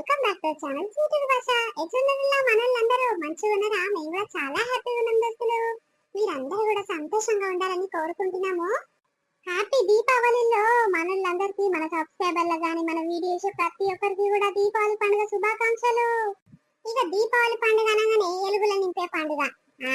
Welcome back to channel స్వీటర్ భాష ఎట్లున్నారా మనోళ్ళందరూ మంచిగా ఉన్నారా? మేము కూడా చాలా హ్యాపీగా ఉన్నాం దోస్తులు. మీరందరూ కూడా సంతోషంగా ఉండాలని కోరుకుంటున్నాము. హ్యాపీ దీపావళిలో మనోళ్ళందరికీ మన సబ్స్క్రైబర్లు గాని మన వీడియోస్ ప్రతి ఒక్కరికి కూడా దీపావళి పండుగ శుభాకాంక్షలు. ఇక దీపావళి పండుగ అనగానే ఎలుగుల నింపే పండుగ.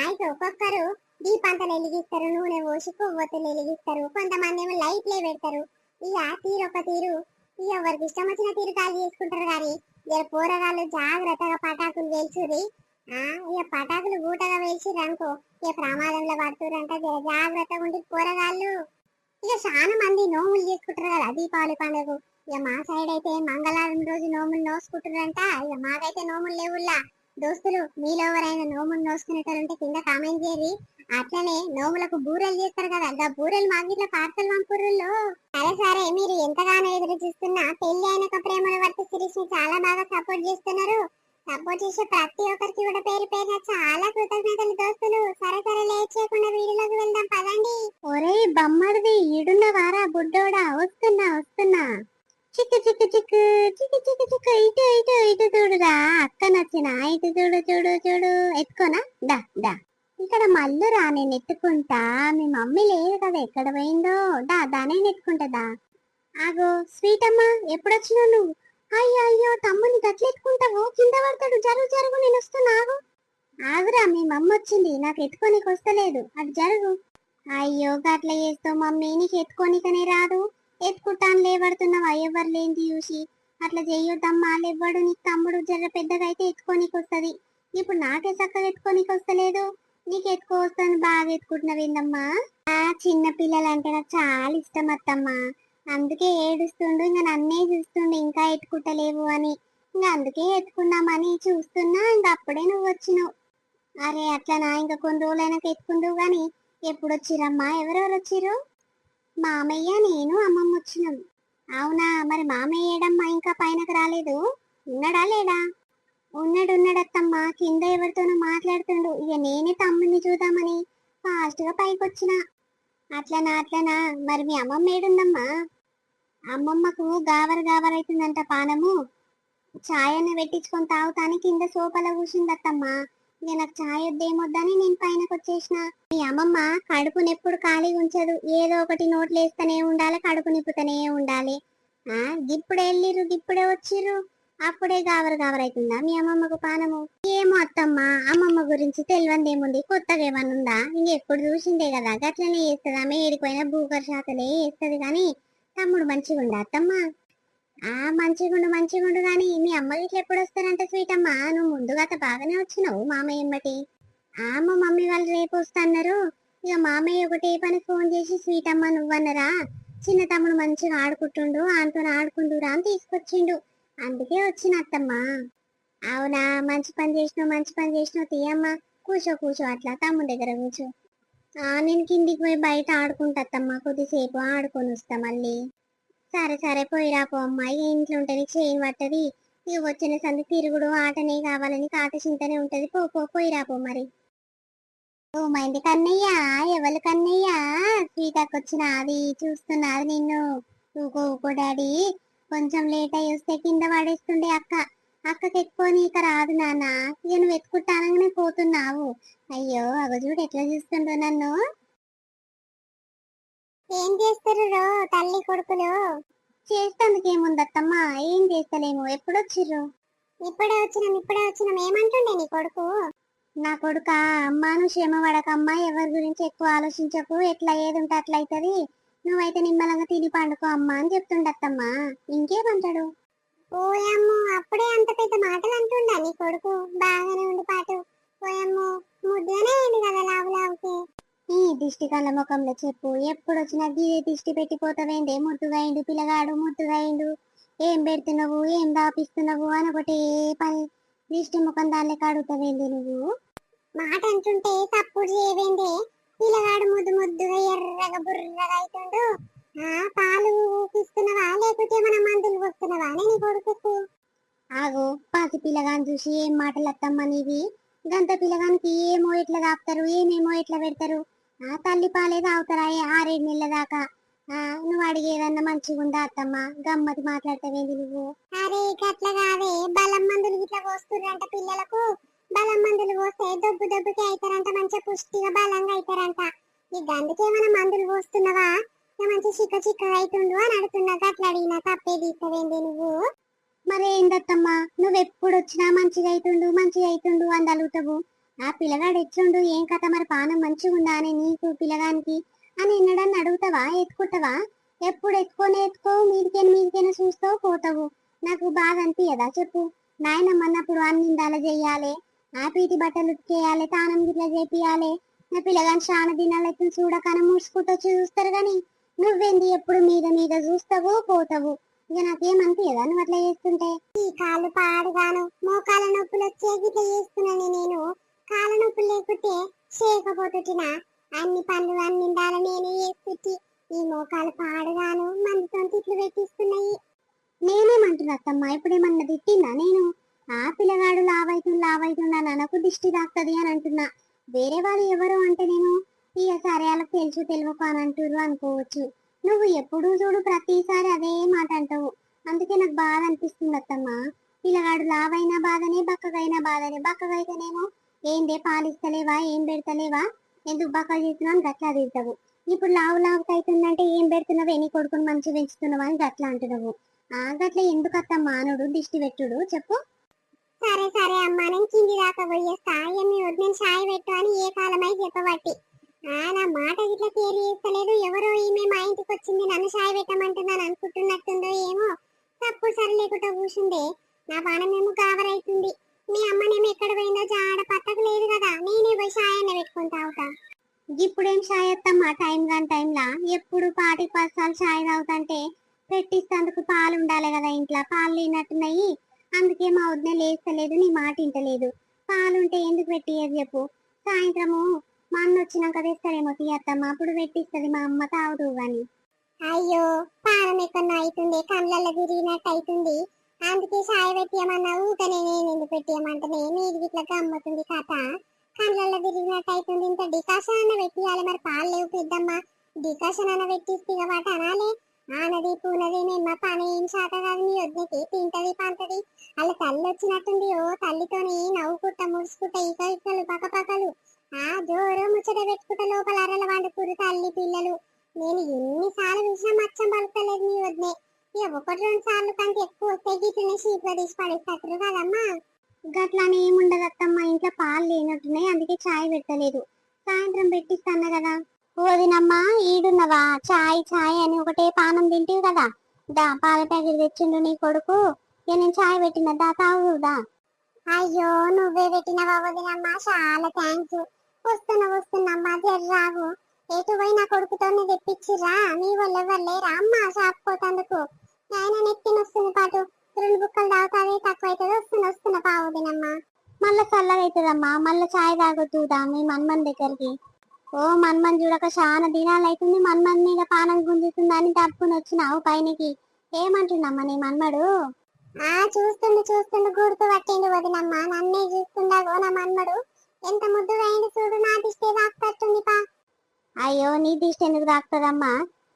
అయితే ఒక్కొక్కరు దీపాంతలు వెలిగిస్తారు నూనె పోసి కొవ్వొత్తులు వెలిగిస్తారు కొంతమంది ఏమో లైట్లే పెడతారు. ఇక తీరొక తీరు. ఇక ఎవరికి ఇష్టం వచ్చిన తీరు కాలు చేసుకుంటారు కానీ ఇక కూరగాయలు జాగ్రత్తగా పటాకులు వేల్చుది ఆ ఇక పటాకులు గూటగా వేల్చిర్రు అనుకో. ఇక ప్రమాదంలో పడుతురంట జాగ్రత్తగా ఉండి పోరగాళ్ళు ఇక చాలా మంది నోములు చేసుకుంటారు కదా దీపావళి పండుగ ఇక మా సైడ్ అయితే మంగళవారం రోజు నోములు నోసుకుంటారంట ఇక మాకైతే నోములు లేవుల్లా. దోస్తులు మీలో ఎవరైనా నోములు నోసుకునేటోళ్ళుంటే కింద కామెంట్ చేయరు అట్లనే నోములకు బూరెలు చేస్తారు కదా ఇంకా బూరెలు మా ఇట్లా పార్సల్ పంపుర్రులో సరే సరే మీరు ఎంతగానో ఎదురు చూస్తున్నా పెళ్ళి అయినాక ప్రేమల వర్త సిరీస్ని చాలా బాగా సపోర్ట్ చేస్తున్నారు. సపోర్ట్ చేసే ప్రతి ఒక్కరికి కూడా పేరు పేరున చాలా కృతజ్ఞతలు దోస్తులు. సరే సరే లేట్ చేయకుండా వీడియోలోకి వెళ్దాం పదండి. ఒరే బమ్మడిది ఈడున్న వారా బుడ్డోడా వస్తున్నా వస్తున్నా. చిక్కు చిక్కు చిక్కు చిక్కు చిక్కు చిక్కు ఇటు ఇటు ఇటు చూడురా. అక్క నచ్చిన ఇటు చూడు చూడు చూడు. ఎత్తుకోనా? దా దా. ఇక్కడ మల్లురా నేను ఎత్తుకుంటా మీ మమ్మీ లేదు కదా ఎక్కడ పోయిందో? దా దానే ఎత్తుకుంటదా ఆగో స్వీట్ అమ్మా ఎప్పుడొచ్చినావు నువ్వు? అయ్యో అయ్యో తమ్ముని గట్లెత్తుకుంటావు కింద పడతాడు. జరుగు జరుగు నేను వస్తున్నా ఆగు. ఆగురా మీ మమ్మ వచ్చింది. నాకు ఎత్తుకోనికి వస్తలేదు. అటు జరుగు. అయ్యో గట్ల చేస్తావు మమ్మీ. నీకు ఎత్తుకోనికనే రాదు. ఎత్తుకుంటాను లేబడుతున్నావు ఎవరు లేనిది చూసి. అట్లా చెయ్యొద్దమ్మా లేవ్వడు. నీకు తమ్ముడు జర్ర పెద్దగా అయితే ఎత్తుకోనికి వస్తుంది ఇప్పుడు నాకే చక్కగా ఎత్తుకోనికి వస్తలేదు నీకు ఎత్తుకో వస్తాను బాగా ఎత్తుకుంటున్నావేందమ్మా ఆ చిన్న పిల్లలంటే నాకు చాలా ఇష్టం అత్తమ్మా. అందుకే ఏడుస్తుండు ఇంకా నన్నే చూస్తుండు ఇంకా ఎత్తుకుంటలేవు అని. ఇంకా అందుకే ఎత్తుకుందామని చూస్తున్నా ఇంకా అప్పుడే నువ్వు వచ్చినావు అరే అట్లనా? ఇంకా కొన్ని రోజులైనాక ఎత్తుకుందువు కానీ ఎప్పుడు వచ్చిరమ్మా ఎవరెవరు వచ్చిరు మామయ్య నేను అమ్మమ్మ వచ్చినాం అవునా? మరి మామయ్య ఏడమ్మా? ఇంకా పైనకు రాలేదు. ఉన్నాడా లేడా ఉన్నాడు ఉన్నాడత్తమ్మా. కింద ఎవరితోనో మాట్లాడుతుండు. ఇక నేనే తమ్ముని చూద్దామని ఫాస్ట్గా పైకి వచ్చిన అట్లనా అట్లనా. మరి మీ అమ్మమ్మ ఏడుందమ్మా? అమ్మమ్మకు గావర గావరైతుందంట అవుతుందంట పానము. ఛాయను అన్న పెట్టించుకొని తాగుతాని కింద సోఫాలో కూర్చుందత్తమ్మా. ఇక నాకు ఛాయ్ వద్దేమొద్దని నేను పైనకు వచ్చేసిన మీ అమ్మమ్మ కడుపుని ఎప్పుడు ఖాళీగా ఉంచదు. ఏదో ఒకటి నోట్లు వేస్తూనే ఉండాలి కడుపు నిప్పుతూనే ఉండాలి. ఆ గిప్పుడే వెళ్ళిర్రు గిప్పుడే వచ్చిర్రు. అప్పుడే గావర గావరైతుందా? మీ అమ్మమ్మకు పానము? ఏమో అత్తమ్మ అమ్మమ్మ గురించి తెలియంది ఏముంది కొత్తగా ఏమన్నా ఉందా? ఇంకెప్పుడు చూసిందే కదా గట్లనే చేస్తుంది? ఆమె ఏడిపోయినా భూకర్ శాతలే వేస్తుంది కానీ తమ్ముడు మంచిగుండా అత్తమ్మ? ఆ మంచిగుండు మంచిగుండు గాని మీ అమ్మ ఇట్లా ఎప్పుడు వస్తారంట స్వీట్ అమ్మ నువ్వు ముందుగా బాగానే వచ్చినావు మామయ్య ఎంబటి ఆ మా మమ్మీ వాళ్ళు రేపు వస్తన్నారు. ఇక మామయ్య ఒకటే పని ఫోన్ చేసి స్వీట్ అమ్మ నువ్వన్నరా? చిన్న తమ్ముడు మంచిగా ఆడుకుంటుండు ఆయనతో ఆడుకుంటురా అని తీసుకొచ్చిండు. అందుకే వచ్చినత్తమ్మా. అవునా? మంచి పని చేసినావు మంచి పని చేసినావు. తీయమ్మా. కూర్చో కూర్చో. అట్లా తమ్ముడి దగ్గర కూర్చో. ఆ నేను కిందికి పోయి బయట ఆడుకుంటా కొద్దిసేపు ఆడుకొని వస్తా మళ్ళీ. సరే సరే. పోయిరా పో అమ్మాయి ఇంట్లో ఉంటేనే చేయని పట్టది. నీకు వచ్చిన సంది తిరుగుడు ఆటనే కావాలని కాట చింతనే ఉంటది. పో పో. పోయిరా పో మరి. ఓ మైంది కన్నయ్య. ఎవరు కన్నయ్య? కన్నయ్యా వచ్చిన అది చూస్తున్నది నిన్ను. ఊకో ఊకో డాడీ. కొంచెం లేట్ అయ్యి వస్తే కింద పడేస్తుండే అక్క. అక్కకి ఎక్కువ నీక రాదు నాన్న. ఇక నువ్వు ఎత్తుకుంటానగానే పోతున్నావు. అయ్యో అగ చూడు ఎట్లా చూస్తుండో నన్ను. ఏం చేస్తారు తల్లి కొడుకులు? చేస్తందుకు ఏముందత్తమ్మా? ఏం చేస్తలేము? ఎప్పుడు వచ్చిర్రు? ఇప్పుడే వచ్చినాం ఇప్పుడే వచ్చినాం. ఏమంటుండే నీ కొడుకు? నా కొడుక అమ్మాను క్షేమ పడకమ్మా. ఎవరి గురించి ఎక్కువ ఆలోచించకు. ఎట్లా ఏది ఉంటే అట్లా అవుతుంది నువ్వైతే నిమ్మలంగా తిని పండుకో అమ్మా అని చెప్తుండత్తమ్మా. ఇంకేమంటాడు? ఓయమ్మో అప్పుడే అంత పెద్ద మాటలు అంటుండా నీ కొడుకు? బాగానే ఉండి పాటు. ఓయమ్మో ముద్దుగానే అయింది కదా లావు లావుకి. ఈ దిష్టి కళ్ళ ముఖంలో చెప్పు ఎప్పుడు వచ్చినా గీదే దిష్టి పెట్టిపోతావేందే? ముద్దుగా అయిండు పిల్లగాడు ముద్దుగా అయిండు. ఏం పెడుతున్నావు? ఏం దాపిస్తున్నావు? అని ఒకటి పని. దిష్టి ముఖం దానిలో కడుగుతావేంది నువ్వు? మాట అంటుంటే తప్పుడు చేయవేందే? పిల్లగాడు ముద్దు ముద్దుగా ఎర్రగా బుర్రగా అవుతుండు ఆ పాలు ఊపిస్తున్నవా లేకపోతే మన మందులు పోస్తున్నవా నీ కొడుకు ఆగు పాసి పిల్లగాని చూసి ఏం మాటలు అత్తమ్మ నీవి? గంత పిల్లగానికి ఏమో ఎట్లా దాపుతారు? ఏమేమో ఎట్లా పెడతారు? ఆ తల్లి పాలే తాగుతారాయే ఆరేడు నెలల దాకా? ఆ నువ్వు అడిగేదన్నా మంచిగా ఉందా అత్తమ్మ? గమ్మతి మాట్లాడతావేంది నువ్వు? అరే గట్ల కావే బలం మందులు ఇట్లా పోస్తుర్రంట పిల్లలకు. బలం మందులు పోస్తే దొబ్బు దొబ్బుకి అవుతారంట మంచిగా పుష్టిగా బలంగా అవుతారంట. ఈ మనం మందులు పోస్తున్నావా? మంచి చిక్క చిక్కగా అవుతుండు అని అడుగుతున్నా అట్లా అడిగినా తప్పేది ఇస్తావేంది నువ్వు? మరి ఏందత్తమ్మా నువ్వు ఎప్పుడు వచ్చినా మంచిగా అవుతుండు మంచిగా అవుతుండు అని అడుగుతావు. ఆ పిల్లగాడు ఎట్లుండు ఏం కథ మరి పానం మంచిగా ఉందా అని నీకు పిల్లగానికి అని ఎన్నడన్నా అడుగుతావా ఎత్తుకుంటావా? ఎప్పుడు ఎత్తుకొని ఎత్తుకో మీదికైనా మీదికైనా చూస్తావు పోతావు. నాకు బాగా అనిపించదా చెప్పు. నాయనమ్మన్నప్పుడు అన్ని ఇందాల చెయ్యాలి ఆ పీటి బట్టలు ఉతికేయాలి తానం గిట్లా చేపియాలి నా పిల్లగాని చాలా దినాలు ఎత్తుని చూడకన మూసుకుంటూ వచ్చి చూస్తారు గాని నువ్వేంది ఎప్పుడు మీద మీద చూస్తావు పోతావు? ఇక నాకేమనిపించదా నువ్వు అట్లా చేస్తుంటే? ఈ కాలు పాడుగాను మోకాల నొప్పులు వచ్చే గిట్లా చేస్తున్నాను నేను. కాళ్ళ నొప్పులు లేకుంటే చేయకపోతున్నా అన్ని పనులు అన్ని నేను నేనే ఈ మోకాలు పాడుగాను మందుతో తిట్లు పెట్టిస్తున్నాయి. నేనేమంటున్నా అత్తమ్మ? ఇప్పుడేమన్నా తిట్టిందా నేను? ఆ పిల్లగాడు లావైతుంది లావైతుండా నాకు దిష్టి తాకుతుంది అని అంటున్నా. వేరే వాళ్ళు ఎవరు అంటే నేను ఇక సరే వాళ్ళకి తెలుసు తెలియక అని అంటుర్రు అనుకోవచ్చు. నువ్వు ఎప్పుడు చూడు ప్రతిసారి అదే మాట అంటావు. అందుకే నాకు బాధ అనిపిస్తుంది అత్తమ్మ. పిల్లగాడు లావైనా బాధనే బక్కగైనా బాధనే. బక్కగైతేనేమో ఏందే పాలిస్తలేవా ఏం పెడతలేవా? ఎందుకు బక్కలు చేస్తున్నావు అని గట్లా తింటావు ఇప్పుడు లావు లావుకి అవుతుందంటే ఏం పెడుతున్నావు? ఎన్ని కొడుకుని మంచి పెంచుతున్నావు అని గట్లా అంటున్నావు. ఆ గట్ల ఎందుకు అత్త మానుడు దిష్టి పెట్టుడు. చెప్పు. సరే సరే అమ్మా నేను కింది దాకా పోయేస్తా మీ వద్దు సాయి పెట్టు అని ఏ కాలమై చెప్పబట్టి. ఆ నా మాట ఇట్లా కేర్ చేస్తలేదు. ఎవరో ఈమె మా ఇంటికి వచ్చింది నన్ను సాయి పెట్టమంటున్నాను అనుకుంటున్నట్టుందో ఏమో తప్పు సరి లేకుండా కూర్చుందే నా పానమేమో కావరైతుంది మీ అమ్మనేమో ఎక్కడ పోయిందో జాడ పట్టకు లేదు కదా. నేనే పోయి సాయన్న పెట్టుకుని తాగుతా. ఇప్పుడేం సాయి వస్తామా టైం కాని టైంలా? ఎప్పుడు పాటి పసాలు సాయి తాగుతంటే పెట్టిస్తందుకు పాలు ఉండాలి కదా ఇంట్లో. పాలు లేనట్టున్నాయి. అందుకే మా వదిన లేస్తలేదు నీ మాట ఇంటలేదు పాలుంటే ఎందుకు పెట్టియదు చెప్పు. సాయంత్రము మా అన్న వచ్చినాక తెస్తారేమో తీయత్తమ్మ అప్పుడు పెట్టిస్తుంది మా అమ్మ తాగుతూ అని. అయ్యో పానం ఎక్కడ అవుతుంది కళ్ళల్లో తిరిగినట్టు అవుతుంది అందుకే సాయ పెట్టియమన్నా ఊకనే నేను ఎందుకు పెట్టియమంటనే మీరు ఇట్లా గమ్మతుంది కథ. కళ్ళల్లో తిరిగినట్టు అవుతుంది ఇంత డికాషన్ అన్న పెట్టియాలి మరి పాలు లేవు పెద్దమ్మ. డికాషన్ అన్న పెట్టిస్తే వాటి అనాలే. ఆనది పూనది నిమ్మ పని ఏం శాత కాదు మీ వద్దకి తింటది పంటది. వాళ్ళ తల్లి వచ్చినట్టుంది ఓ తల్లితోని నవ్వుకుంటా ముడుచుకుంటా ఇక ఇకలు పక్క ఆ జోరు ముచ్చట పెట్టుకుంటా లోపల అరల వండుకురు తల్లి పిల్లలు. నేను ఎన్నిసార్లు చూసినా మచ్చం పలుకలేదు మీ వద్దే ఇక ఒకటి రెండు సార్లు కంటే ఎక్కువ వస్తే గిట్లనే షీట్లో తీసి పడేస్తారు కదమ్మా. గట్లానే ఏముండదత్తమ్మా ఇంట్లో పాలు లేనట్టున్నాయి అందుకే చాయ్ పెట్టలేదు సాయంత్రం పెట్టిస్తాను కదా. వదినమ్మా ఈడున్నవా? చాయ్ చాయ్ అని ఒకటే పానం తింటివి కదా. దా పాల ప్యాకెట్ తెచ్చిండు నీ కొడుకు. ఇక నేను చాయ్ పెట్టిన దా తాగుదా అయ్యో నువ్వే పెట్టినవా వదినమ్మా? చాలా థ్యాంక్స్ వస్తున్నా వస్తున్నమ్మా జర్రాగు ఎటు పోయి నా కొడుకుతోనే తెప్పించిర్రా? నీ వల్ల వల్లే రామ్మా షాప్ పోతందుకు. ఆయన నెత్తిన వస్తుంది పాటు. రెండు బుక్కలు తాగుతావే తక్కువ అవుతుంది వస్తున్నా వస్తున్నా పావు వదినమ్మా. మళ్ళా చల్లగా అవుతుందమ్మా మళ్ళా చాయ్ తాగొద్దుదా మీ మన్మన్ దగ్గరికి. ఓ మన్మన్ చూడక చాలా దినాలు అవుతుంది మన్మన్ మీద పానం గుంజుతుందని తప్పుకుని వచ్చినావు పైనకి. ఏమంటున్నమ్మా నీ మన్మడు? ఆ చూస్తుండు చూస్తుండు గుర్తు పట్టిండు వదినమ్మ. నన్నే చూస్తుండగో నా మన్మడు. ఎంత ముద్దుగా అయింది చూడు నా దిష్టి తాకుతట్టుంది పా. అయ్యో నీ దిష్టి ఎందుకు తాకుతుందమ్మా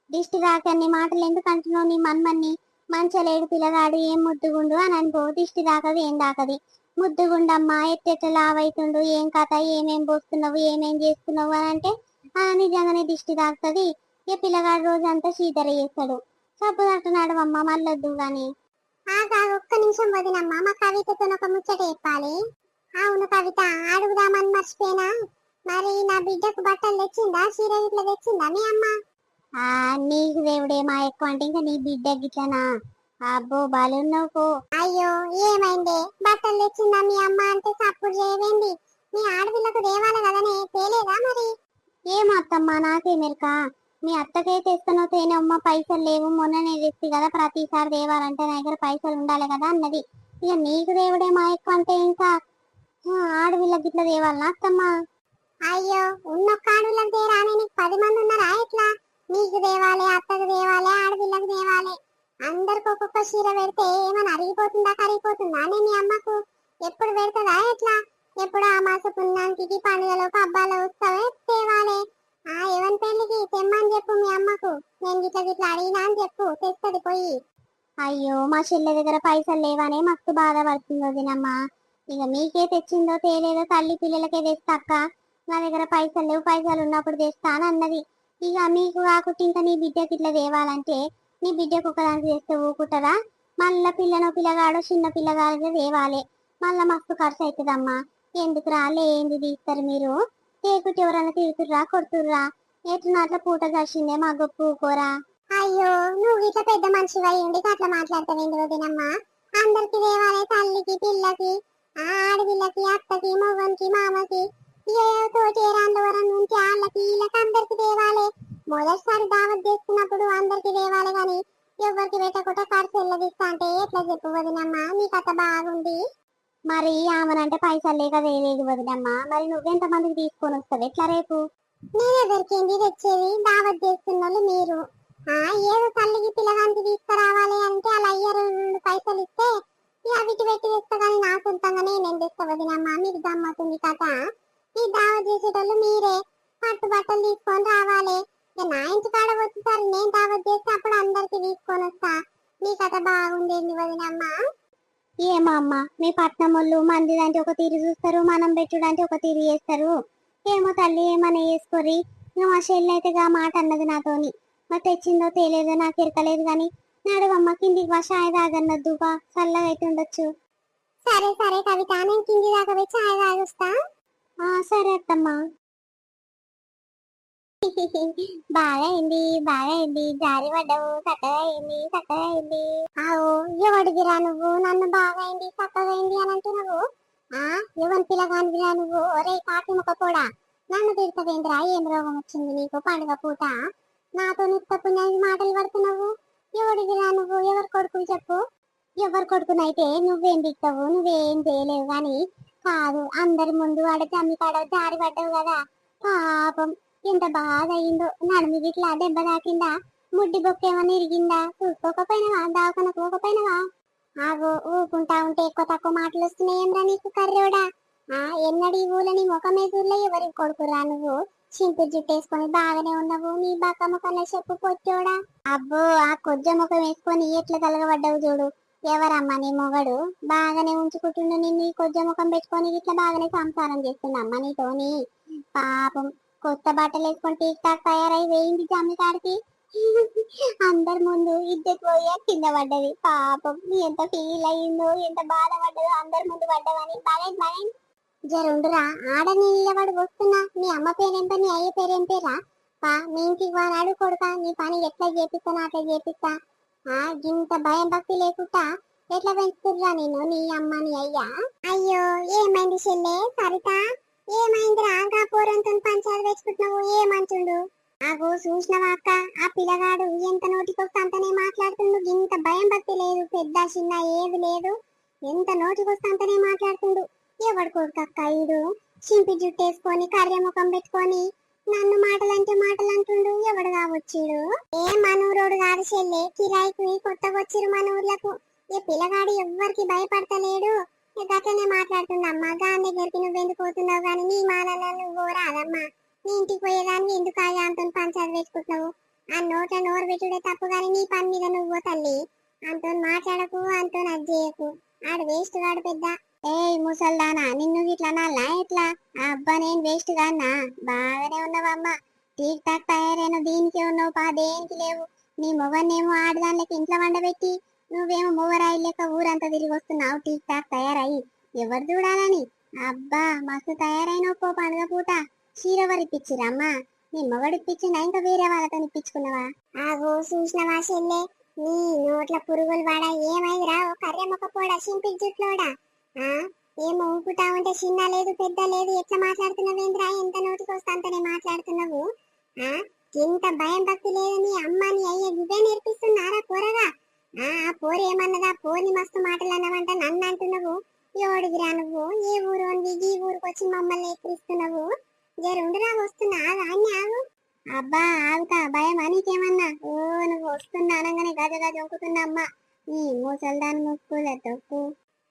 దిష్టి తాక నీ మాటలు ఎందుకు అంటున్నావు నీ మన్మన్ని? మంచిగా లేడు పిల్లగాడు ఏం ముద్దుగుండు అని అనుకో దిష్టి తాకదు ఏం తాకది ముద్దుగుండమ్మా ఎట్టెట్ట లావైతుండు. ఏం కథ? ఏమేం పోస్తున్నావు? ఏమేం చేస్తున్నావు? అని అంటే ఆ నిజంగానే దిష్టి తాకుతుంది. ఇక పిల్లగాడు రోజంతా సీతర చేస్తాడు. సబ్బు తట్టున్నాడు అమ్మ మళ్ళొద్దు గాని. ఆగా ఒక్క నిమిషం వదినమ్మ. మా కవితతో ఒక ముచ్చట చెప్పాలి. అవును కవిత అడుగుదామని మర్చిపోయినా? మరి నా బిడ్డకు బట్టలు తెచ్చిందా? చీర ఇట్లా తెచ్చిందా మీ అమ్మ? ఆ నీకు దేవుడే మా ఎక్కువ అంటే ఇంకా నీ బిడ్డకి గిట్లనా? అబ్బో బాలున్నావు అయ్యో ఏమైంది? బట్టలు తెచ్చిందా మీ అమ్మ అంటే సప్పుడు చేయవేంది? మీ ఆడపిల్లకు దేవాలి కదనే తేలేదా మరి? ఏమత్తమ్మా నాకేమెరక మీ అత్తకైతే తెస్తానో తేనమ్మ పైసలు లేవు. మొన్ననే తెస్తి కదా ప్రతిసారి దేవాలంటే నా దగ్గర పైసలు ఉండాలి కదా అన్నది. ఇక నీకు దేవుడే మా ఎక్కువ అంటే ఇంకా. ఆడపిల్లకి ఇట్లా దేవాలనా అత్తమ్మ? అయ్యో ఉన్నొక్క ఆడపిల్లకి దేరాని నీకు పది మంది ఉన్నారా? ఎట్లా? నీకు దేవాలి అత్తకు దేవాలి ఆడపిల్లకి దేవాలి అందరికి ఒక్కొక్క చీర పెడితే ఏమైనా అరిగిపోతుందా కరిగిపోతుందా అని మీ అమ్మకు? ఎప్పుడు పెడతదా ఎట్లా? ఎప్పుడు ఆ మాస పుణ్యానికి పండుగలు అబ్బాలు వస్తావే తేవాలే? ఆ ఎవరి పెళ్ళికి తెమ్మని చెప్పు మీ అమ్మకు. నేను గిట్ల గిట్ల అడిగినా అని చెప్పు తెస్తది పోయి. అయ్యో మా చెల్లె దగ్గర పైసలు లేవనే మస్తు బాధపడుతుంది దినమ్మా. ఇక మీకే తెచ్చిందో తేలేదో తల్లి పిల్లలకే తెస్తాక్క నా దగ్గర పైసలు లేవు పైసలు ఉన్నప్పుడు తెస్తా అని అన్నది. ఇక మీకు కాకుండా ఇంకా నీ బిడ్డకి ఇట్లా తేవాలంటే నీ బిడ్డకు ఒకదానికి చేస్తే ఊకుంటారా మళ్ళా పిల్లనో పిల్లగాడో చిన్న పిల్లగాడిగా తేవాలి. మళ్ళా మస్తు ఖర్చు అవుతుందమ్మా ఎందుకు రాలే ఏంది తీస్తారు మీరు? తేకుటి ఎవరైనా తిడుతుర్రా కొడుతుర్రా? ఎట్లా అట్లా పూట కలిసిందే మా గొప్ప ఊకోరా అయ్యో నువ్వు ఇట్లా పెద్ద మనిషి అయి ఉండి అట్లా మాట్లాడతావేంటి వదినమ్మా? అందరికి దేవాలే తల్లికి పిల్లకి ఆడపిల్లకి అత్తకి మొగనికి మామకి. ఏ తోటి రాందవరం నుంచి వాళ్ళకి వీళ్ళకి అందరికి దేవాలే మొదటిసారి దావత్ చేస్తున్నప్పుడు అందరికి దేవాలే గాని ఎవరికి పెట్టకుండా ఖర్చు వెళ్ళదిస్తా అంటే ఎట్లా చెప్పు వదినమ్మా? నీ కథ బాగుంది. మరి ఆమెనంటే పైసలు లేక వేయలేదు వదినమ్మా. మరి నువ్వెంత మందికి తీసుకొని వస్తావు? ఎట్లా రేపు? నేను దొరికింది తెచ్చేది? దావత్ చేస్తున్న వాళ్ళు మీరు. ఆ ఏదో తల్లికి పిల్లగానికి తీసుకురావాలి అంటే అలా అయ్యారు పైసలు ఇస్తే ఇక వీటి పెట్టి తెస్తా కానీ నా సొంతంగానే నేను తెస్తా వదినమ్మా. మీకు దమ్మతుంది కథ. ఈ దావత్ చేసేటోళ్ళు మీరే. పట్టు బట్టలు తీసుకొని రావాలి. నా ఇంటి కాడ వచ్చేసారి నేను దావత్ చేస్తే అప్పుడు అందరికి తీసుకొని వస్తా మీ కథ బాగుండేది వదినమ్మా. ఏమో అమ్మ మీ పట్నం వాళ్ళు మంది అంటే ఒక తీరు చూస్తారు మనం పెట్టుడంటే ఒక తీరు చేస్తారు. ఏమో తల్లి ఏమన్నా వేసుకోరి ఇక మా చెల్లి అయితే గా మాట అన్నది నాతోని. మరి తెచ్చిందో తేలేదో నాకు ఎరకలేదు కానీ నడువమ్మ కిందికి వా చాయ్ తాగన్నద్దు బా చల్లగా అయితే ఉండొచ్చు. సరే సరే కవిత నేను కింది దాకా పోయి చాయ్ తాగొస్తా. సరే అత్తమ్మా. బాగా అయింది బాగా అయింది జారి పడ్డావు చక్కగా అయింది చక్కగా అయింది ఆవు ఎవడిదిరా నువ్వు? నన్ను బాగా అయింది చక్కగా అయింది అని అంటున్నావు? ఆ ఎవరి పిల్లగానిదిరా నువ్వు? ఒరే కాకి ముక్క కూడా నన్ను తిడతావేంద్రా? ఏం రోగం వచ్చింది నీకు? పండుగ పూట? నాతో నిత్త పుణ్యానికి మాటలు పడుతున్నావు? ఎవడిదిరా నువ్వు? ఎవరి కొడుకులు చెప్పు? ఎవరి కొడుకునైతే నువ్వేం దిక్తావు నువ్వేం చేయలేవు కానీ కాదు అందరి ముందు వాడు జమ్మి కాడ జారి పడ్డావు కదా. పాపం. ఎంత బాధ అయిందో నడుము గిట్లా దెబ్బ తాకిందా? ముడ్డి బొక్క ఏమైనా ఇరిగిందా? చూసుకోకపోయినవా దావకన పోకపోయినవా ఆగో ఊకుంటా ఉంటే ఎక్కువ తక్కువ మాటలు వస్తున్నాయేంరా నీకు కర్రోడా? ఆ ఎన్నడి ఊలని ముఖమే చూడలే ఎవరి కొడుకురా నువ్వు? చింపు జుట్టేసుకొని బాగానే ఉన్నావు నీ బాక ముఖంలో చెప్పు పొచ్చోడా? అబ్బో ఆ కొజ్జ ముఖం వేసుకొని ఎట్లా తలగబడ్డావు చూడు. ఎవరమ్మా నీ మొగడు? బాగానే ఉంచుకుంటుండు నిన్ను ఈ కొజ్జ ముఖం పెట్టుకొని ఇట్లా బాగానే సంసారం చేస్తుందమ్మా నీతోని పాపం. కొత్త బట్టలు వేసుకొని టీక్ టాక్ తయారై వేయింది జమ్మి కాడికి. అందరి ముందు ఇద్దరు పోయా కింద పడ్డది. పాపం ఎంత ఫీల్ అయ్యిందో ఎంత బాధపడ్డదో అందరి ముందు పడ్డవని బాగా బాగా జరుండురా ఆడ నిలబడి వస్తున్నా. మీ అమ్మ పేరేం పేరు నీ అయ్య పేరేం పేరా పా మీ ఇంటికి వారాడు కొడుక నీ పని ఎట్లా చేపిస్తాను అట్లా చేపిస్తా? ఆ ఇంత భయం భక్తి లేకుండా ఎట్లా పెంచుతుర్రా నేను నీ అమ్మ నీ అయ్యా? అయ్యో ఏమైంది చెల్లె సరితా? పంచాలు ఏమంటుండు? ఆగో చూసినవా అక్క? ఆ పిల్లగాడు ఎంత నోటికొస్తా అంతనే మాట్లాడుతుండు. ఇంత భయం భక్తి లేదు పెద్ద చిన్న ఏది లేదు. ఎంత నోటికొస్తే అంతనే మాట్లాడుతుండు. ఎవడు కొడుకక్క ఈడు? చింపి జుట్టేసుకొని కర్రె ముఖం పెట్టుకొని నన్ను మాటలంటే మాటలు అంటుండు ఎవడు కావచ్చుడు ఏ మనూరోడు కాదు చెల్లె. కిరాయికి కొత్తగా వచ్చిరు మన ఊర్లకు ఈ పిల్లగాడు ఎవ్వరికి భయపడతలేడు. ఇక గట్లనే మాట్లాడుతుందమ్మా గాంధీ దగ్గరికి నువ్వెందుకు పోతున్నావు కానీ నీ మాలలో నువ్వు రాదమ్మా. నీ ఇంటికి పోయేదాన్ని? ఎందుకు ఆ అంతో పని చదివేసుకుంటున్నావు ఆ నోట నోరు పెట్టుడే తప్పు కానీ నీ పని మీద నువ్వు తల్లి. అంతో మాట్లాడకు అంతో చేయకు. ఆడు వేస్ట్ గాడు పెద్ద. ఏ ముసల్దానా నిన్ను ఇట్లా నాలా ఎట్లా? అబ్బా నేను వేస్ట్ గానా బాగానే ఉన్నావమ్మా టీక్ టాక్ తయారైన దీనికి ఉన్నావు పా దేనికి లేవు? నీ మొగన్నేమో ఆడదానికి ఇంట్లో వండబెట్టి నువ్వేమో మొగరాయి లేక ఊరంతా తిరిగి వస్తున్నావు. టీక్ టాక్ తయారయ్యి. ఎవరు చూడాలని? అబ్బా మస్తు తయారైన పో పండుగ పూట. చీర వరిపించిరమ్మా నీ మొగడు ఇప్పించిందా ఇంకా వేరే వాళ్ళతో ఇప్పించుకున్నావా? ఆగో చూసినవా చెల్లె? నీ నోట్ల పురుగులు వాడ ఏమైరా ఓ కర్రె మొక్క పోడా సింపిల్ జుట్లోడా? ఆ? ఏమో ఊపుతా ఉంటే చిన్న లేదు పెద్ద లేదు ఎట్లా మాట్లాడుతున్నావేంద్రా ఎంత నోటికి వస్తా అంతనే మాట్లాడుతున్నావు? ఆ? ఇంత భయం భక్తి లేదని అమ్మ నీ అయ్యే ఇవే నేర్పిస్తున్నారా పోరగా? ఆ పోరు ఏమన్నదా? పోని మస్తు మాటలు అన్నవంట నన్ను అంటున్నావు ఎవడిగిరా నువ్వు? ఏ ఊరు ఉంది? ఈ ఊరికి వచ్చి మమ్మల్ని ఎక్కిరిస్తున్నావు? జరుండురా వస్తున్నా ఆగు ఆగు అబ్బా ఆగుతా భయం నీకేమన్నా ఓ నువ్వు వస్తున్నా అనగానే గజ గజ వంకుతున్నా అమ్మా? ఈ ముసల్దాని ముక్కుల తొక్కు.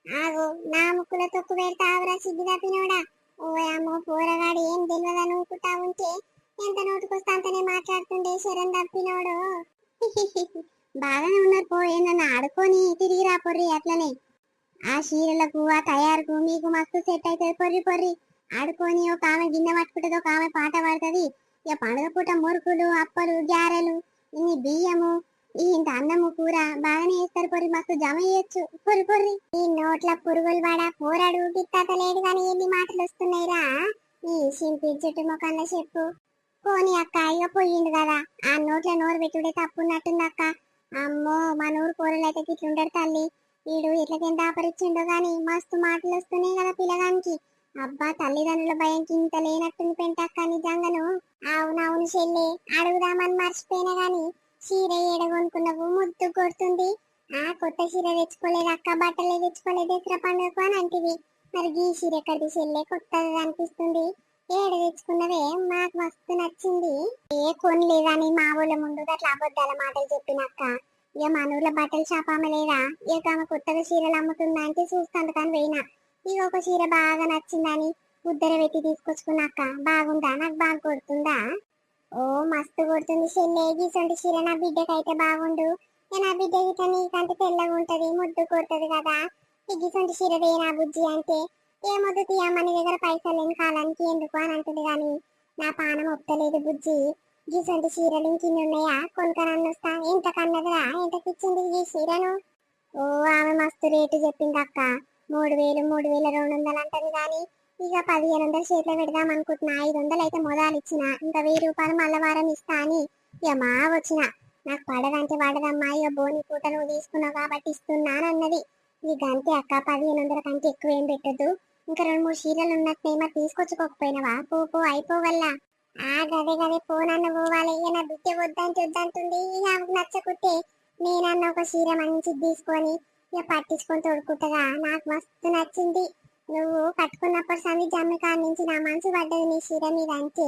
ఆగు నా ముక్కుల తొక్కు పెడతా ఆగురా సిగ్గు తప్పినోడా ఓ అమ్మో పోరగాడు ఏం తెలియదని ఊపుతా ఉంటే? ఎంత నోటుకొస్తా అంతనే మాట్లాడుతుండే శరణ్ తప్పినోడు బాగానే ఉన్నారు పో ఏందన్న ఆడుకొని తిరిగి రా పొర్రి అట్లనే. ఆ చీరలకు ఆ తయారుకు మీకు మస్తు సెట్ అవుతుంది పొర్రి పొర్రి. ఆడుకొని ఒక ఆమె గిన్నె పట్టుకుంటుంది ఒక ఆమె పాట పాడుతుంది. ఇక పండుగ పూట మురుకులు అప్పలు గ్యారెలు ఇన్ని బియ్యము ఇంత అన్నము కూర బాగానే వేస్తారు పొరి మస్తు జమ చేయొచ్చు. పొరి పొర్రి. ఈ నోట్ల పురుగులు వాడ పోరాడు గిత్తాత లేడు కానీ ఎన్ని మాటలు వస్తున్నాయిరా? ఈ సింపి చెట్టు మొక్కల్లో చెప్పు. పోనీ అక్క ఇక పోయిండు కదా. ఆ నోట్ల నోరు పెట్టుడే తప్పున్నట్టుంది అక్క అమ్మో మా నూరు కూరలు అయితే గిట్లుండడు తల్లి. వీడు ఇట్లకేం దాపరిచ్చిండో గాని మస్తు మాటలు వస్తున్నాయి కదా పిల్లగానికి. అబ్బా తల్లిదండ్రుల భయంకి ఇంత లేనట్టుంది పెంటక్క నిజంగాను. అవునవును చెల్లి అడుగుదామని మర్చిపోయినా గాని చీర ఏడగొనుకున్నావు ముద్దు కొడుతుంది. ఆ కొత్త చీర తెచ్చుకోలేదు అక్క బట్టలే తెచ్చుకోలేదు ఇతర పండుగకు అని అంటివి. మరి ఈ చీర ఎక్కడిది చెల్లె? కొత్తగా అనిపిస్తుంది. ఏడ తెచ్చుకున్నవే? మాకు మస్తు నచ్చింది. ఏ కొనలేదని మా ఊళ్ళ ముందు అట్లా అబద్ధాల మాటలు చెప్పినక్క ఇక మన ఊర్లో బట్టల షాప్ లేదా ఇక ఆమె కొత్తగా చీరలు అమ్ముతుందా అంటే చూస్తాను కానీ పోయినా. ఇక ఒక చీర బాగా నచ్చిందని ఉద్దర పెట్టి తీసుకొచ్చుకున్నాక బాగుందా? నాకు బాగా కొడుతుందా ఓ మస్తు కొడుతుంది చెల్లె గీసంటి చీర నా బిడ్డకైతే బాగుండు. నా బిడ్డ గిట్ల నీకంటే తెల్లగా ఉంటది ముద్దు కొడుతుంది కదా. గీసంటి చీర వేనా బుజ్జి అంటే ఏ తీయమ్మ నీ దగ్గర పైసలు లేని కాలానికి ఎందుకు అని అంటుంది కానీ నా పానం ఒప్పలేదు బుజ్జి. గీసంటి చీరలు ఇంకిన్ని ఉన్నాయా? కొనుకరన్నొస్తా ఎంత కన్నదిరా ఎంతకి ఈ చీరను? ఓ ఆమె మస్తు రేటు చెప్పింది అక్క. మూడు వేలు మూడు వేల రెండు వందలు అంటుంది కానీ ఇక పదిహేను వందలు చేతిలో పెడదాం అనుకుంటున్నా. ఐదు వందలు అయితే మొదలు ఇచ్చిన. ఇంకా వెయ్యి రూపాయలు మళ్ళా వారం ఇస్తా అని ఇక మా వచ్చిన. నాకు పడదంటే పడదమ్మా ఇక బోని పూట నువ్వు తీసుకున్నావు కాబట్టి ఇస్తున్నాను అన్నది అంతే అక్క పదిహేను వందల కంటే ఎక్కువ ఏం పెట్టద్దు. ఇంకా రెండు మూడు చీరలు ఉన్నట్టేమో తీసుకొచ్చుకోకపోయినావా? పో పో అయిపోవల్లా ఆ గదే గదే పోనన్న పోవాలి. ఇక నా బిడ్డ వద్దంటే చూద్దంటుంది ఇక నచ్చకుంటే నేనన్న ఒక చీర మంచిది తీసుకొని ఇక పట్టించుకొని తోడుకుంటగా నాకు మస్తు నచ్చింది. నువ్వు కట్టుకున్నప్పటి సమి జమ్మి నుంచి నా మనసు పడ్డది నీ చీర మీద అంటే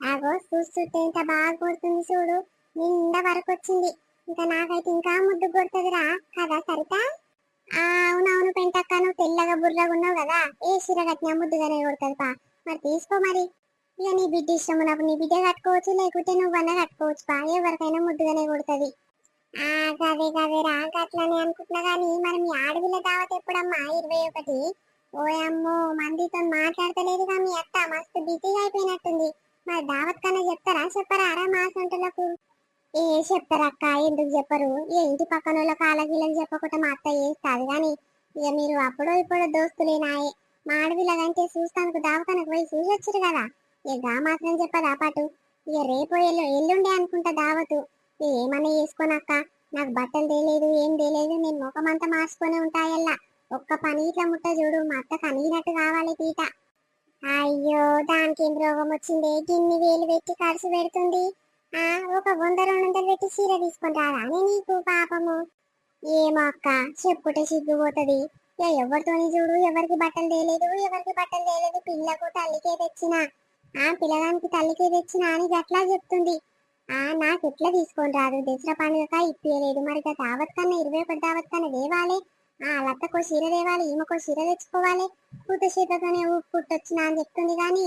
ఆగో చూస్తుంటే ఇంత బాగా కొడుతుంది చూడు. నిండా వరకు వచ్చింది ఇంకా నాకైతే ఇంకా ముద్దు కొడుతుందిరా. కదా సరితా? ఆ అవునవును పెంటక్క నువ్వు తెల్లగా బుర్రగా ఉన్నావు కదా. ఏ చీర కట్టినా ముద్దుగానే కొడుతుంది పా. మరి తీసుకో మరి. ఇక నీ బిడ్డ ఇష్టం ఉన్నప్పుడు నీ బిడ్డ కట్టుకోవచ్చు లేకుంటే నువ్వన్నా కట్టుకోవచ్చు పా. ఎవరికైనా ముద్దుగానే కొడుతుంది. ఆ గవి గదే అట్లనే అనుకుంటున్నా కానీ మరి మీ ఆడపిల్ల దావత్ ఎప్పుడమ్మా? ఇరవై ఒకటి? ఓయమ్మో మందితో మాట్లాడతలేదుగా మీ అత్త. మస్తు బిజీగా అయిపోయినట్టుంది. మరి దావత్ కన్నా చెప్తారా? చెప్పరా? అరా మా సొంటలకు. ఏ చెప్తారక్క ఎందుకు చెప్పరు? ఏ ఇంటి పక్కన వాళ్ళకి కాలగీలని చెప్పకుండా మా అత్త చేస్తారు కానీ ఇక మీరు అప్పుడో ఇప్పుడో దోస్తులేనాయే మా ఆడపిల్లగంటే చూస్తానికి దావకానికి పోయి చూసొచ్చారు కదా. ఇక గా మాత్రం చెప్పదా పాటు? ఇక రేపు ఎల్లుండే అనుకుంటా దావతు. ఏమన్నా చేసుకోనక్క నాకు బట్టలు తేలేదు ఏం తేలేదు నేను ముఖమంతా మార్చుకొని ఉంటాయల్లా ఒక్క పని ఇట్లా ముట్ట చూడు మా అత్త కనిగినట్టు కావాలి తీట. అయ్యో దానికి ఏం రోగం వచ్చింది? గిన్ని వేలు పెట్టి ఖర్చు పెడుతుంది. ఆ ఒక వంద రెండు వందలు పెట్టి చీర తీసుకుంటారా అని నీకు పాపము? ఏమో అక్క చెప్పుకుంటే సిగ్గుపోతుంది. ఇక ఎవరితోని చూడు ఎవరికి బట్టలు తేలేదు ఎవరికి బట్టలు తేలేదు పిల్లకు తల్లికే తెచ్చిన. ఆ పిల్లగానికి తల్లికే తెచ్చిన అని గట్లా చెప్తుంది. ఆ నాకు ఎట్లా తీసుకొని రాదు? దసరా పండుగ ఇప్పలేదు మరి ఇక దావత్ కన్నా ఇరవై ఒకటి దావత్ కన్నా దేవాలి. ఆ లత్తకో చీర దేవాలి ఈమెకో చీర తెచ్చుకోవాలి. పూత చీరతోనే పుట్టొచ్చిన అని చెప్తుంది కానీ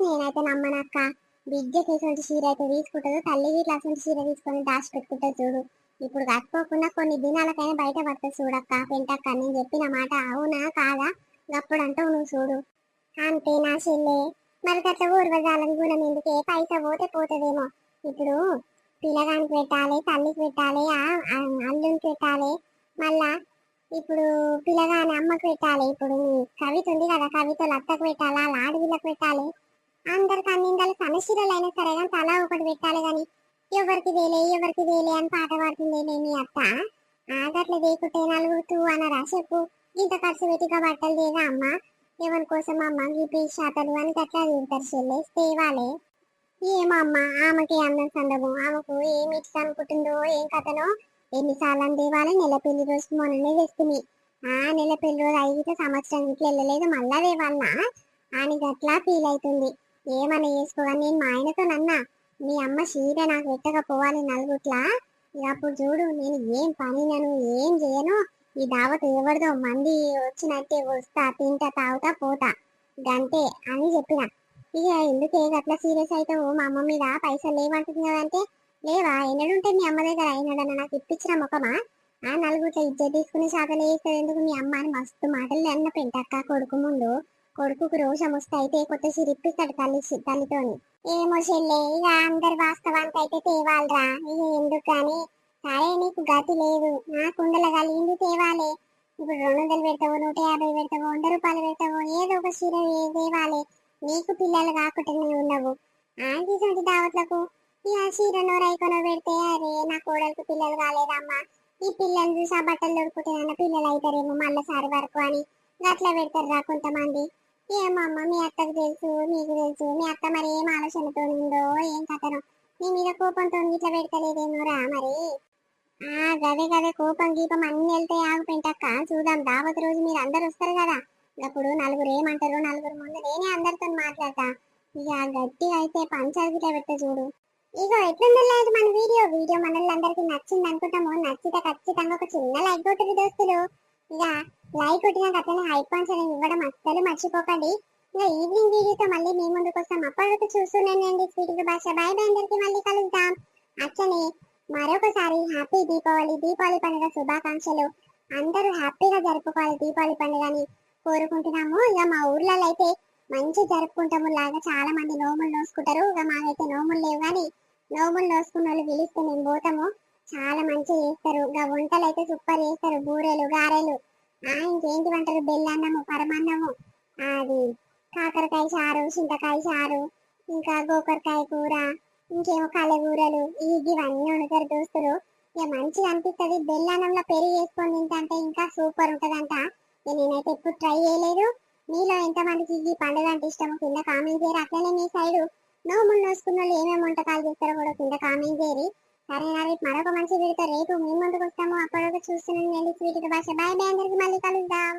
నేనైతే నమ్మనక్క బిడ్డకి ఎటువంటి చీర అయితే తీసుకుంటుందో తల్లి ఇట్లా అటువంటి చీర తీసుకొని దాచి పెట్టుకుంటుంది చూడు. ఇప్పుడు కట్టుకోకుండా కొన్ని దినాలకైనా బయట పడుతుంది చూడక్క పెంటక్క నేను చెప్పిన మాట అవునా కాదా? అప్పుడు అంటావు నువ్వు చూడు. అంతే నా చెల్లె. మరి గట్ల ఊర్వజాలని గుణం ఎందుకే? పైసా పోతే పోతుందేమో. ఇప్పుడు పిల్లగానికి పెట్టాలి తల్లికి పెట్టాలి ఆ- అల్లునికి పెట్టాలి మళ్ళా ఇప్పుడు పిల్లగాని అమ్మకు పెట్టాలి. ఇప్పుడు నీ కవిత ఉంది కదా కవితలు అత్తకు పెట్టాలా వాళ్ళ ఆడవిళ్ళకు పెట్టాలి? అందరికి అన్నిందలు సమస్యలు అయినా సరే కానీ తలా ఒకటి పెట్టాలి కానీ ఎవరికి వేలే ఎవరికి వేలే అని పాట పాడుతుంది మీ అత్త? ఆగట్ల వేకుంటే నాలుగు తూ అనరా చెప్పు. ఇంత ఖర్చు పెట్టిగా బట్టలు దేగా అమ్మ? ఎవరి కోసం అమ్మ ఈ శాతలు అని గట్లా తింటారు చెల్లె. తేవాలే. ఏమమ్మా? ఆమెకి అన్నం సందము. ఆమెకు ఏమి ఇట్లా అనుకుంటుందో ఏం కథనో ఎన్నిసార్లు అని దేవాలి నెల పెళ్ళి రోజు మొన్ననే తెస్తుంది ఆ నెల పెళ్ళి రోజు ఐదు సంవత్సరం ఇట్లా వెళ్ళలేదు మళ్ళా దేవాలనా అని గట్లా ఫీల్ అవుతుంది. ఏమన్నా చేసుకోగాని నేను మా ఆయనతో నన్నా. మీ అమ్మ చీర నాకు పెట్టకపోవాలి నలుగుట్లా? అప్పుడు చూడు నేను ఏం పని ఏం చేయను. ఈ దావత్ ఎవరిదో మంది వచ్చినట్టే వస్తా తింటా తాగుతా పోతా. గంతే అని చెప్పిన. ఇక ఎందుకే అట్లా సీరియస్ అవుతావు మా అమ్మ మీద పైసలు లేవంటుంది కదంటే లేవా? ఎన్నడుంటే మీ అమ్మ దగ్గర? అయినాడన్న నాకు ఇప్పించిన ముఖమా? ఆ నలుగురు ఇజ్జత్ తీసుకుని చేతలు వేస్తుంది ఎందుకు మీ అమ్మ అని మస్తు మాటలు అన్న పెంటక్క కొడుకు ముందు. కొడుకుకు రోషం వస్తే అయితే కొత్త సిరిప్పిస్తాడు తల్లి తల్లితోని. ఏమో చెల్లె ఇక అందరి వాస్తవానికి అయితే తేవాలరా. ఇక ఎందుకు కానీ సరే నీకు గతి లేదు. నా కుండల కలిగింది తేవాలి. ఇప్పుడు రెండు వందలు పెడతావు నూట యాభై పెడతావు వంద రూపాయలు పెడతావు ఏదో ఒక చీర ఏ- నీకు పిల్లలు కాకుండా ఉండవు. ఆంటీ సొంటి దావట్లకు ఇక చీరనో రైకనో పెడితే అరే నా కోడలకు పిల్లలు కాలేదమ్మా. ఈ పిల్లలు చూసి ఆ బట్టలు దొరుకుతాయన్న పిల్లలు అవుతారేమో మళ్ళీసారి వరకు అని అట్లా పెడతారు రా కొంతమంది. ఏమమ్మా మీ అత్తకు తెలుసు మీకు తెలుసు. మీ అత్త మరి ఏం ఆలోచనతో ఉందో ఏం కథనో? నీ మీద కోపంతో ఇట్లా పెడతలేదేమో రా మరి? ఆ గదే గదే కోపం గీపం అన్ని వెళ్తే ఆగు పెంటక్క చూద్దాం. దావత్ రోజు మీరు అందరు వస్తారు కదా. అప్పుడు నలుగురు ఏమంటారు? నలుగురు ముందు నేనే అందరితో మాట్లాడతా. ఇక గట్టిగా అయితే పంచాయతీ పెడతా చూడు. ఇగో ఎట్లుందో లేదు మన వీడియో? వీడియో మనల్లందరికీ నచ్చింది అనుకుంటాము? నచ్చితే ఖచ్చితంగా ఒక చిన్న లైక్ కొట్టుడు దోస్తులు. ఇక లైక్ కొట్టిన అట్లనే హైప్ పాయింట్స్ అనేవి ఇవ్వడం అస్సలు మర్చిపోకండి. ఇక ఈవినింగ్ వీడియోతో మళ్ళీ మీ ముందుకు వస్తాం. అప్పటివరకు చూస్తున్నానండి స్వీట్ భాష. బాయ్ బాయ్ అందరికీ మళ్ళీ కలుద్దాం. అట్లనే మరొకసారి హ్యాపీ దీపావళి దీపావళి పండుగ శుభాకాంక్షలు. అందరూ హ్యాపీగా జరుపుకోవాలి దీపావళి పండుగని. కోరుకుంటున్నాము. ఇక మా ఊర్లలో అయితే మంచి జరుపుకుంటాము. లాగా చాలా మంది నోములు నోసుకుంటారు. ఇక మాకైతే నోములు లేవు కానీ నోములు నోసుకున్న వాళ్ళు పిలిస్తే మేము పోతాము. చాలా మంచిగా చేస్తారు. ఇక వంటలు అయితే సూపర్ చేస్తారు. బూరెలు గారెలు ఆ ఇంకేంటి వంటలు? బెల్లన్నము పరమాన్నము అది కాకరకాయ చారు చింతకాయ చారు ఇంకా గోకరకాయ కూర ఇంకేమో కలగూరలు ఇది ఇవన్నీ వండుతారు దోస్తులు. ఇక మంచిగా అనిపిస్తుంది. బెల్లన్నంలో పెరుగు వేసుకొని తింటే ఇంకా సూపర్ ఉంటదంట. నేనైతే ఎప్పుడు ట్రై చేయలేదు. మీలో ఎంతమందికి ఈ పండుగ అంటే ఇష్టమో కింద కామెంట్ చేయరు అట్లనే మీ సైడ్ నోములు నోసుకున్న వాళ్ళు ఏమేమి వంటకాలు చేస్తారో కూడా కింద కామెంట్ చేయరు సరే రేపు మరొక మంచి వీడితో రేపు మీ ముందుకు వస్తాము. అప్పటివరకు చూస్తున్నాను స్వీట్ భాష. బాయ్ బాయ్ అందరికి మళ్ళీ కలుద్దాం.